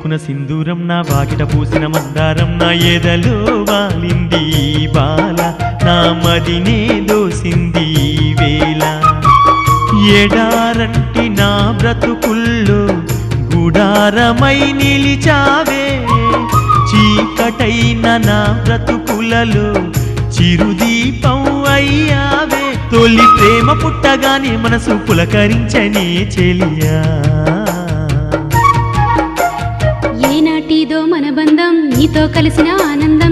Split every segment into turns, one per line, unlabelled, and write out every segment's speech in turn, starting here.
దిక్కున సింధూరం నా వాకిట పూసిన మందారం నా ఎదలో వాలింది బాల. నా మదినే దోసింది వేళ. ఎడారంటి నా బ్రతుకుల్లో గుడారమై నిలిచావే. చీకటైన నా బ్రతుకులలో చిరుదీపం అయ్యావే. తొలి ప్రేమ పుట్టగానే మనసు పులకరించనే చెలియా.
ఏదో మన బంధం నీతో కలిసిన ఆనందం.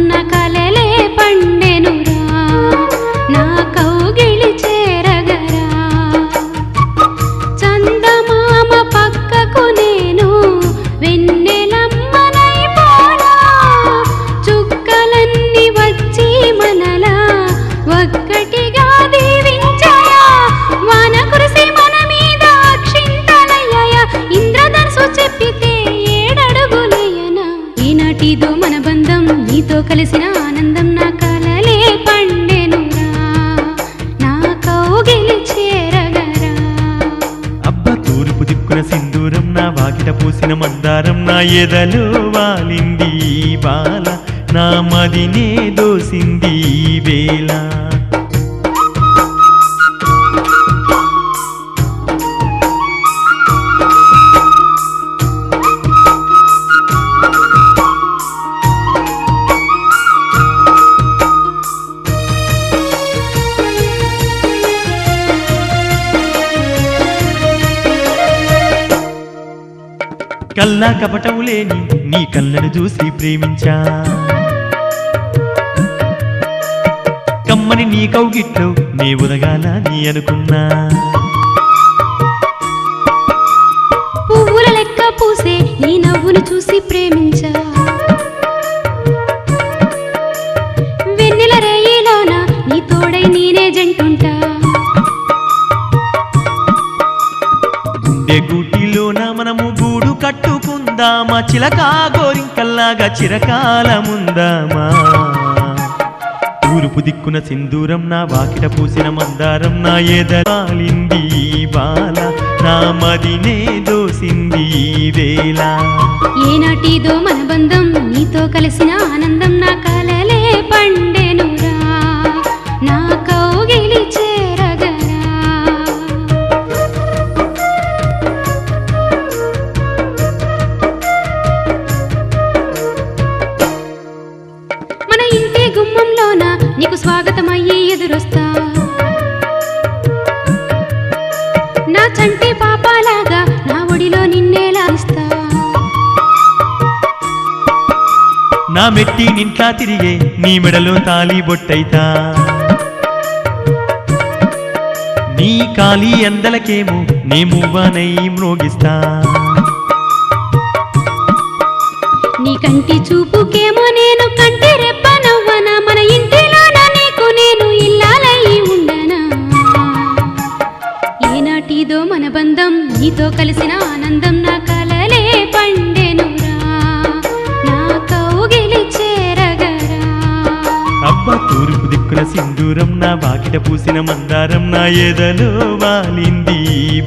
కలిసిన ఆనందం నా కలలే పండెనురా నా కౌగిలి చేరగరా.
అబ్బ తూర్పు దిక్కున సింధూరం నా వాకిట పూసిన మందారం నా ఎదలో వాలింది బాల నా మదినే దోసింది వేళ. కల్లా కపటము లేని నీ కళ్ళను చూసి ప్రేమించా. కమ్మని నీ కౌగిట్లో నే ఉదగాల నీ అనుకున్నా.
పువ్వుల లెక్క పూసే నీ నవ్వును చూసి ప్రేమించా. వెన్నెల రేయిలోన నీ తోడై నేనే జంటుంటా.
గుండె ఉందామా? చిలకా గోరింకల్లాగా చిరకాలముందామా? తూర్పు దిక్కున సింధూరం నా వాకిట పూసిన మందారం నా ఎదలింది బాల నా మదినే దోసింది వేళ.
ఏనాటిదో మన బంధం నీతో కలిసిన ఆనందం నా కలలే పండెనురా స్వాగతమయ్యి ఎదురొస్తా. నా చంటి పాపాలాగా నా ఒడిలో నిన్నే లాస్తా
నా మెట్టి నింట్లా తిరిగే నీ మెడలో తాలి బొట్టైతా నీ కాలి అందలకేమో నే మువ్వనై మ్రోగిస్తా.
నీతో కలిసిన ఆనందం నా కలలే పండెనురా నా కౌగిలి చేరగరా.
అబ్బ తూర్పు దిక్కున సింధూరం నా వాకిట పూసిన మందారం నా ఎదలో వాలింది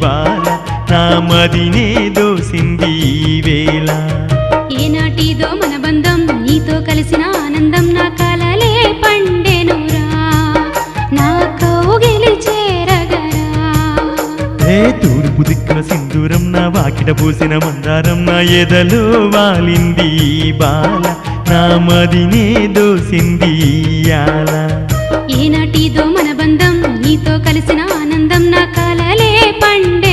బాల నా మదినే దోసింది ఈ వేళ.
ఏనాటిదో మన బంధం నీతో కలిసిన ఆనందం నా
తూర్పు దిక్కున సింధూరం నా వాకిట పూసిన మందారం నా ఎదలో వాలింది బాల నా మదినే దోసింది
ఏనాటిదో మన బంధం నీతో కలిసిన ఆనందం నా కాలలే పండే